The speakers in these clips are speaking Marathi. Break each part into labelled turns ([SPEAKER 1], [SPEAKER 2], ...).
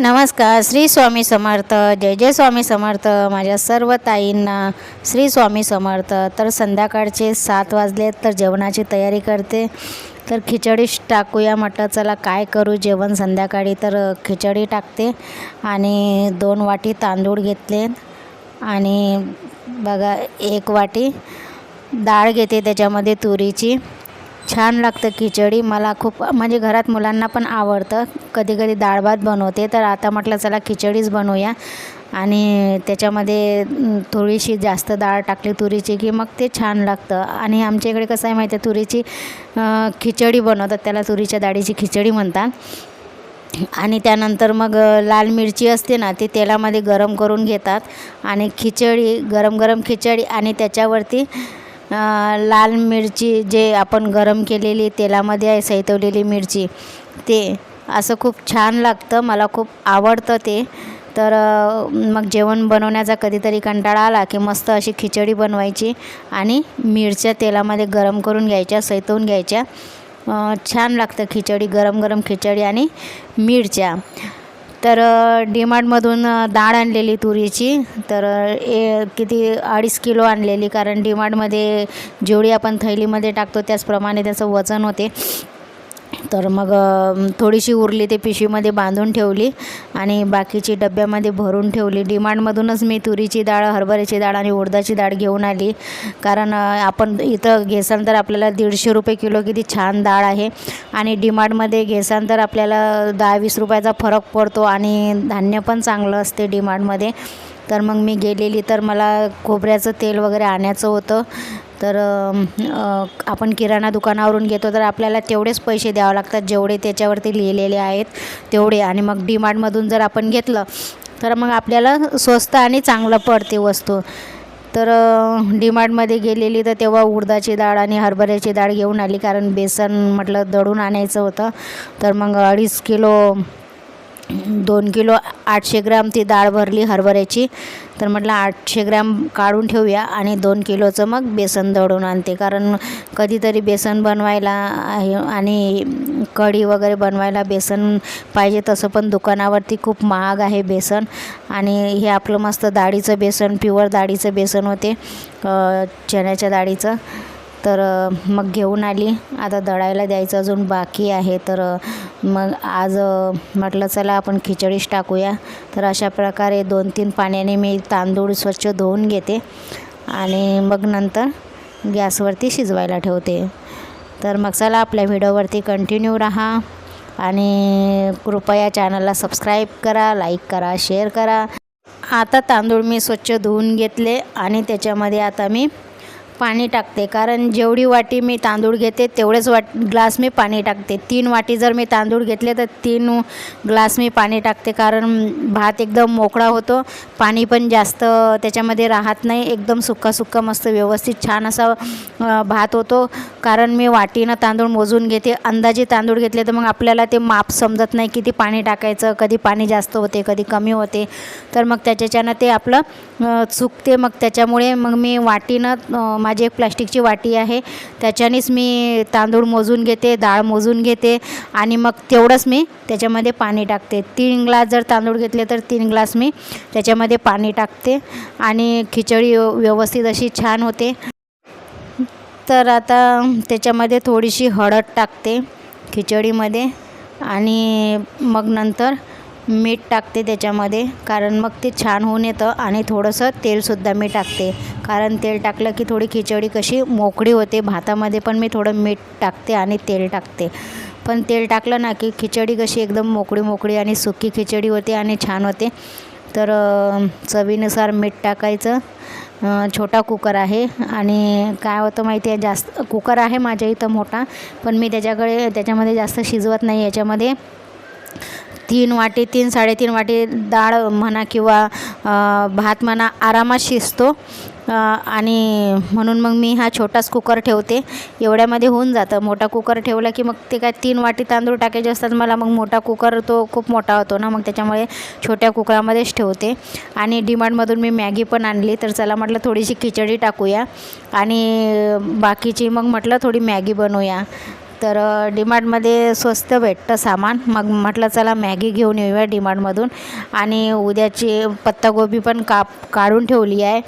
[SPEAKER 1] नमस्कार श्री स्वामी समर्थ. जय जय स्वामी समर्थ. माझ्या सर्व ताईंना श्री स्वामी समर्थ. तर संध्याकाळचे सात वाजले तर जेवणाची तयारी करते. तर खिचडीच टाकूया म्हटलं चला काय करू? जेवण संध्याकाळी तर खिचडी टाकते आणि दोन वाटी तांदूळ घेतले. आणि बघा एक वाटी डाळ घेते त्याच्यामध्ये तुरीची. छान लागतं खिचडी. मला खूप म्हणजे घरात मुलांना पण आवडतं. कधी कधी डाळ भात बनवते. तर आता म्हटलं चला खिचडीच बनवूया. आणि त्याच्यामध्ये थोडीशी जास्त डाळ टाकली तुरीची की मग ते छान लागतं. आणि आमच्या इकडे कसं आहे माहिती आहे? तुरीची खिचडी बनवतात. त्याला तुरीच्या डाळीची खिचडी म्हणतात. आणि त्यानंतर मग लाल मिरची असते ना ती तेलामध्ये गरम करून घेतात. आणि खिचडी गरम गरम खिचडी आणि त्याच्यावरती लाल मिरची जे आपण गरम केलेली तेलामध्ये आहे सैतवलेली मिरची ते असं खूप छान लागतं मला खूप आवडतं ते. तर मग जेवण बनवण्याचा कधीतरी कंटाळा आला की मस्त अशी खिचडी बनवायची आणि मिरच्या तेलामध्ये गरम करून घ्यायच्या सैतवून घ्यायच्या. छान लागतं खिचडी गरम गरम खिचडी आणि मिरच्या. तर डीमार्टमधून डाळ आणलेली तुरीची. तर ए किती अडीच किलो आणलेली. कारण डीमार्टमध्ये जेवढी आपण थैलीमध्ये टाकतो त्याचप्रमाणे त्याचं वजन होते. तर मग थोडीशी उरली ते पिशवीमध्ये बांधून ठेवली आणि बाकीची डब्यामध्ये भरून ठेवली. डिमांडमधूनच मी तुरीची डाळ हरभऱ्याची डाळ आणि उडदाची डाळ घेऊन आली. कारण आपण इथं घेसान तर आपल्याला दीडशे रुपये किलो किती छान डाळ आहे. आणि डिमांडमध्ये घेसान तर आपल्याला दहा वीस रुपयाचा फरक पडतो आणि धान्य पण चांगलं असते डिमांडमध्ये. तर मग मी गेलेली तर मला खोबऱ्याचं तेल वगैरे आणायचं होतं. तर आपण किराणा दुकानावरून घेतो तर आपल्याला तेवढेच पैसे द्यावे लागतात. जेवढे त्याच्यावरती लिहिलेले आहेत तेवढे. आणि मग डीमार्टमधून जर आपण घेतलं तर मग आपल्याला स्वस्त आणि चांगलं पडते वस्तू. तर डीमार्टमध्ये गेलेली तर तेव्हा उडदाची डाळ आणि हरभऱ्याची डाळ घेऊन आली. कारण बेसन म्हटलं दळून आणायचं होतं. तर मग अडीच किलो दोन किलो आठशे ग्राम ती डाळ भरली हरभऱ्याची. तर म्हटलं आठशे ग्रॅम काढून ठेवूया आणि दोन किलोचं मग बेसन दळून आणते. कारण कधीतरी बेसन बनवायला आहे आणि कढी वगैरे बनवायला बेसन पाहिजे तसं पण दुकानावरती खूप महाग आहे बेसन. आणि हे आपलं मस्त डाळीचं बेसन प्युअर डाळीचं बेसन होते चण्याच्या डाळीचं तर मग घेऊन आली. आता दळायला द्यायचं अजून बाकी आहे. तर मग आज म्हटलं चला आपण खिचडीच टाकूया. तर अशा प्रकारे दोन तीन पाण्याने मी तांदूळ स्वच्छ धुवून घेते. आणि मग नंतर गॅसवरती शिजवायला ठेवते. तर मग चला आपल्या व्हिडिओवरती कंटिन्यू राहा. आणि कृपया चॅनलला सबस्क्राईब करा लाईक करा शेअर करा. आता तांदूळ मी स्वच्छ धुवून घेतले आणि त्याच्यामध्ये आता मी पाणी टाकते. कारण जेवढी वाटी मी तांदूळ घेते तेवढेच वाट ग्लास मी पाणी टाकते. तीन वाटी जर मी तांदूळ घेतले तर तीन ग्लास मी पाणी टाकते. कारण भात एकदम मोकळा होतो. पाणी पण जास्त त्याच्यामध्ये राहत नाही. एकदम सुक्का सुक्का मस्त व्यवस्थित छान असा भात होतो. कारण मी वाटीनं तांदूळ मोजून घेते. अंदाजे तांदूळ घेतले तर मग आपल्याला ते माप समजत नाही किती पाणी टाकायचं कधी पाणी जास्त होते कधी कमी होते. तर मग त्याच्याच्यानं ते आपलं चुकते. मग त्याच्यामुळे मग मी वाटीनं माझी एक प्लास्टिकची वाटी आहे. त्याच्यानेच मी तांदूळ मोजून घेते डाळ मोजून घेते आणि मग तेवढंच मी त्याच्यामध्ये पाणी टाकते. तीन ग्लास जर तांदूळ घेतले तर तीन ग्लास मी त्याच्यामध्ये पाणी टाकते आणि खिचडी व्यवस्थित अशी छान होते. तर आता त्याच्यामध्ये थोडीशी हळद टाकते खिचडीमध्ये आणि मग नंतर मीठ टाकते त्याच्यामध्ये कारण मग ते छान होऊन येतं आणि थोडंसं तेलसुद्धा मी टाकते. कारण तेल टाकलं की थोडी खिचडी कशी मोकळी होते. भातामध्ये पण मी थोडं मीठ टाकते आणि तेल टाकते. पण तेल टाकलं ना की खिचडी कशी एकदम मोकळी मोकळी आणि सुकी खिचडी होते आणि छान होते. तर चवीनुसार मीठ टाकायचं. छोटा कुकर आहे आणि काय होतं माहिती आहे जास्त कुकर आहे माझ्या इथं मोठा पण मी त्याच्याकडे त्याच्यामध्ये जास्त शिजवत नाही. याच्यामध्ये तीन वाटी तीन साडेतीन वाटी डाळ म्हणा किंवा भात म्हणा आरामात शिजतो. आणि म्हणून मग मी हा छोटाच कुकर ठेवते. एवढ्यामध्ये होऊन जातं. मोठा कुकर ठेवला की मग ते काय तीन वाटी तांदूळ टाकायचे असतात मला मग मोठा कुकर तो खूप मोठा होतो ना मग त्याच्यामुळे छोट्या कुकरामध्येच ठेवते. आणि डिमांडमधून मी मॅगी पण आणली. तर चला म्हटलं थोडीशी खिचडी टाकूया. आणि बाकीची मग म्हटलं थोडी मॅगी बनवूया. तर डीमार्टमध्ये स्वस्त भेटतं सामान. मग म्हटलं चला मॅगी घेऊन येऊया डीमार्टमधून आणि उद्याची पत्तागोबी पण काप काढून ठेवली आहे.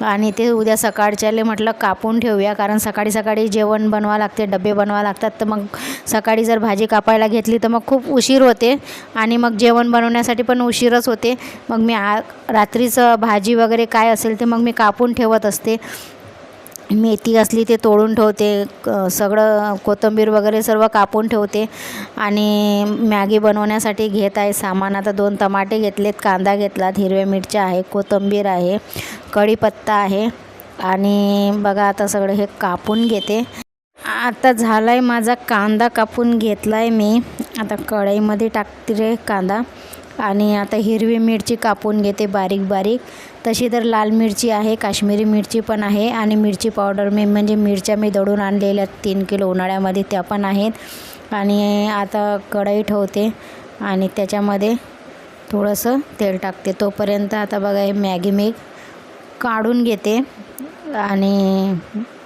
[SPEAKER 1] आणि ते उद्या सकाळच्याले म्हटलं कापून ठेवूया. कारण सकाळी सकाळी जेवण बनवा लागते डबे बनवा लागतात. तर मग सकाळी जर भाजी कापायला घेतली तर मग खूप उशीर होते. आणि मग जेवण बनवण्यासाठी पण उशीरच होते. मग मी आ रात्रीचं भाजी वगैरे काय असेल ते मग मी कापून ठेवत असते. मेथी असली ते तोडून ठेवते क सगळं कोथिंबीर वगैरे सर्व कापून ठेवते आणि मॅगी बनवण्यासाठी घेत आहे सामान. आता दोन टमाटे घेतलेत कांदा घेतलात हिरव्या मिरच्या आहे कोथिंबीर आहे कढीपत्ता आहे आणि बघा आता सगळं हे कापून घेते. आता झाला आहे माझा कांदा कापून घेतला आहे मी. आता कढईमध्ये टाकते रे कांदा. आणि आता हिरवी मिरची कापून घेते बारीक बारीक. तशी तर लाल मिरची आहे काश्मीरी मिरची पण आहे आणि मिरची पावडर मी म्हणजे मिरच्या मी दळून आणलेल्या तीन किलो उन्हाळ्यामध्ये त्या पण आहेत. आणि आता कढई ठेवते आणि त्याच्यामध्ये थोडंसं तेल टाकते. तोपर्यंत आता बघा हे मॅगी मी काढून घेते. आणि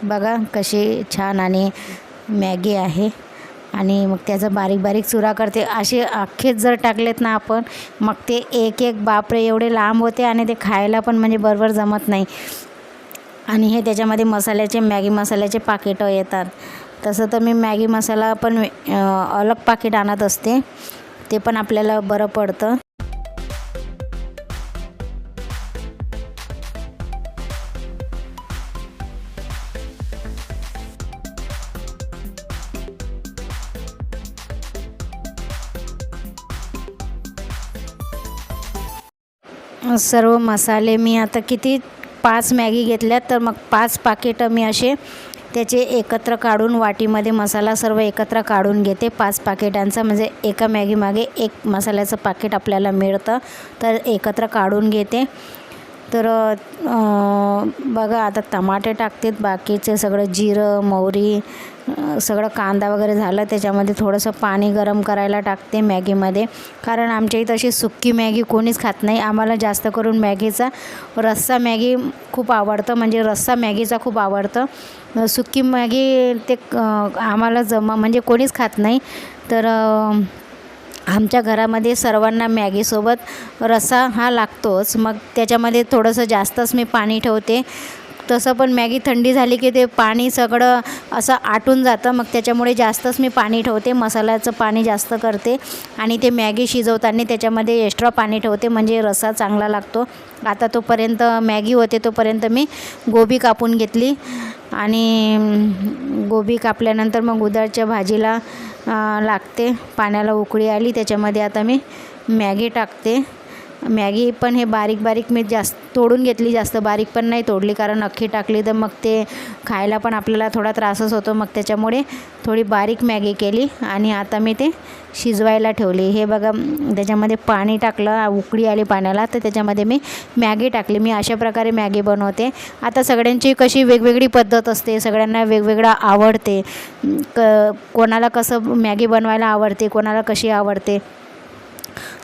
[SPEAKER 1] बघा कशी छान आणि मॅगी आहे. आणि मग त्याचा बारीक बारीक चुरा करते. असे अख्खेच जर टाकलेत ना आपण मग ते एक एक बापरे एवढे लांब होते आणि ते खायला पण म्हणजे बरोबर जमत नाही. आणि हे त्याच्यामध्ये मसाल्याचे मॅगी मसाल्याचे पाकिटं येतात. तसं तर मी मॅगी मसाला पण अलग पाकिट आणत असते. ते पण आपल्याला बरं पडतं. सर्व मसाले मी आता किती पाच मॅगी घेतल्यात तर मग पाच पाकिटं मी असे त्याचे एकत्र काढून वाटीमध्ये मसाला सर्व एकत्र काढून घेते. पाच पाकिटांचा म्हणजे एका मॅगीमागे एक मसाल्याचं पाकिट आपल्याला मिळतं तर एकत्र काढून घेते. तर बघा आता टमाटे टाकतेत बाकीचे सगळं जिरं मोहरी सगळं कांदा वगैरे झालं त्याच्यामध्ये थोडंसं पाणी गरम करायला टाकते मॅगीमध्ये. कारण आमच्या इथं अशी सुक्की मॅगी कोणीच खात नाही. आम्हाला जास्त करून मॅगीचा रस्सा मॅगी खूप आवडतं. म्हणजे रस्सा मॅगीचा खूप आवडतं. सुक्की मॅगी ते आम्हाला जमा म्हणजे कोणीच खात नाही. तर आमच्या घरामध्ये सर्वांना मॅगीसोबत रस्सा हा लागतोच. मग त्याच्यामध्ये थोडंसं जास्तच मी पाणी ठेवते. तसं पण मॅगी थंडी झाली की ते पाणी सगळं असं आटून जातं. मग त्याच्यामुळे जास्तच मी पाणी ठेवते. मसाल्याचं पाणी जास्त करते. आणि ते मॅगी शिजवताना त्याच्यामध्ये एक्स्ट्रा पाणी ठेवते. म्हणजे रस्सा चांगला लागतो. आता तोपर्यंत मॅगी होते तोपर्यंत मी गोबी कापून घेतली. आणि गोबी कापल्यानंतर मग उदळच्या भाजीला लागते. पाण्याला उकळी आली. त्याच्यामध्ये आता मी मॅगी टाकते. मॅगी पण हे बारीक बारीक मी जास्त तोडून घेतली जास्त बारीक पण नाही तोडली कारण अख्खी टाकली तर मग ते खायला पण आपल्याला थोडा त्रासच होतो मग त्याच्यामुळे थोडी बारीक मॅगी केली आणि आता मी ते शिजवायला ठेवली. हे बघा त्याच्यामध्ये पाणी टाकलं उकळी आली पाण्याला तर त्याच्यामध्ये मी मॅगी टाकली. मी अशा प्रकारे मॅगी बनवते. आता सगळ्यांची कशी वेगवेगळी पद्धत असते सगळ्यांना वेगवेगळं आवडते. क कोणाला कसं मॅगी बनवायला आवडते कोणाला कशी आवडते?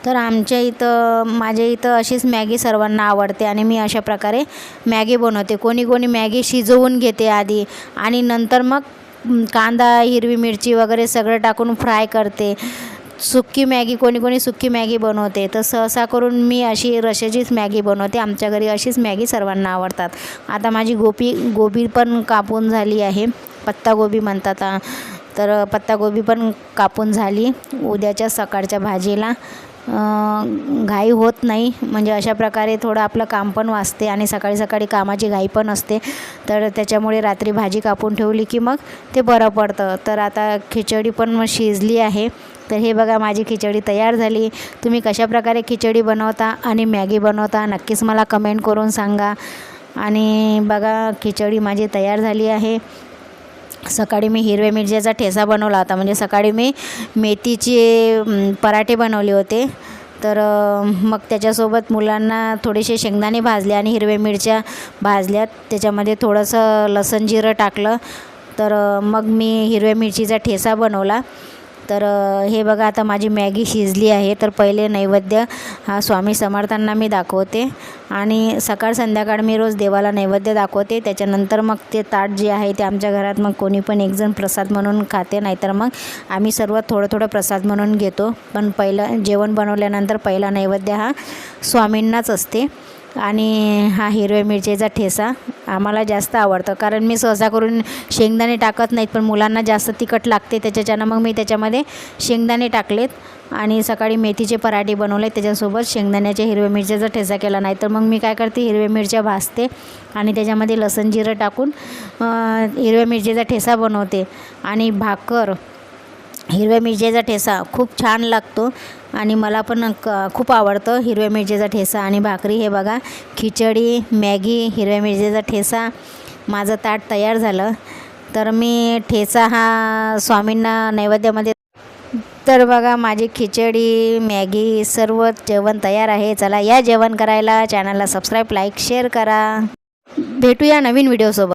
[SPEAKER 1] तर आमच्या इथं माझ्या इथं अशीच मॅगी सर्वांना आवडते आणि मी अशा प्रकारे मॅगी बनवते. कोणी कोणी मॅगी शिजवून घेते आधी आणि नंतर मग कांदा हिरवी मिरची वगैरे सगळं टाकून फ्राय करते. सुक्की मॅगी कोणी कोणी सुक्की मॅगी बनवते. तर सहसा करून मी अशी रशाचीच मॅगी बनवते. आमच्या घरी अशीच मॅगी सर्वांना आवडतात. आता माझी गोबी गोबी पण कापून झाली आहे. पत्तागोबी म्हणतात आता तर पत्तागोबी पण कापून झाली. उद्याच्या सकाळच्या भाजीला. घाई होत नाही. म्हणजे अशा प्रकारे थोडं आपलं काम पण वाचते आणि सकाळी सकाळी कामाची घाई पण असते. तर त्याच्यामुळे रात्री भाजी कापून ठेवली की मग ते बरं पडतं. तर आता खिचडी पण मग शिजली आहे. तर हे बघा माझी खिचडी तयार झाली. तुम्ही कशा प्रकारे खिचडी बनवता आणि मॅगी बनवता नक्कीच मला कमेंट करून सांगा. आणि बघा खिचडी माझी तयार झाली आहे. सकाळी मी हिरव्या मिरच्याचा ठेचा बनवला होता. म्हणजे सकाळी मी मेथीचे पराठे बनवले होते. तर मग त्याच्यासोबत मुलांना थोडेसे शेंगदाणे भाजले आणि हिरव्या मिरच्या भाजल्यात त्याच्यामध्ये थोडंसं लसण जिरं टाकलं. तर मग मी हिरव्या मिरचीचा ठेचा बनवला. तर हे बघा आता माझी मॅगी शिजली आहे. तर पहिले नैवेद्य हा स्वामी समर्थांना मी दाखवते. आणि सकाळ संध्याकाळ मी रोज देवाला नैवेद्य दाखवते. त्याच्यानंतर मग ते ताट जे आहे ते आमच्या घरात मग कोणी पण एकजण प्रसाद म्हणून खाते नाहीतर मग आम्ही सर्व थोडं थोडं प्रसाद म्हणून घेतो. पण पहिलं जेवण बनवल्यानंतर पहिला नैवेद्य हा स्वामींनाच असते. आणि हा हिरव्या मिरचीचा ठेसा आम्हाला जास्त आवडतं. कारण मी सहसा करून शेंगदाणे टाकत नाहीत पण मुलांना जास्त तिखट लागते त्याच्याच्यानं मग मी त्याच्यामध्ये शेंगदाणे टाकलेत आणि सकाळी मेथीचे पराठे बनवले. त्याच्यासोबत शेंगदाण्याच्या हिरव्या मिरच्याचा ठेसा केला नाही तर मग मी काय करते हिरव्या मिरच्या भाजते आणि त्याच्यामध्ये लसण जिरं टाकून हिरव्या मिरचीचा ठेसा बनवते. आणि भाकर हिरव्या मिरचीचा ठेसा खूप छान लागतो. आणि मला पण क खूप आवडतं हिरव्या मिरचीचा ठेसा आणि भाकरी. हे बघा खिचडी मॅगी हिरव्या मिरचीचा ठेसा. माझं ताट तयार झालं. तर मी ठेचा हा स्वामींना नैवेद्यामध्ये तर बघा माझी खिचडी मॅगी सर्व जेवण तयार आहे. चला या जेवण करायला चॅनलला सबस्क्राईब लाईक शेअर करा. भेटूया नवीन व्हिडिओसोबत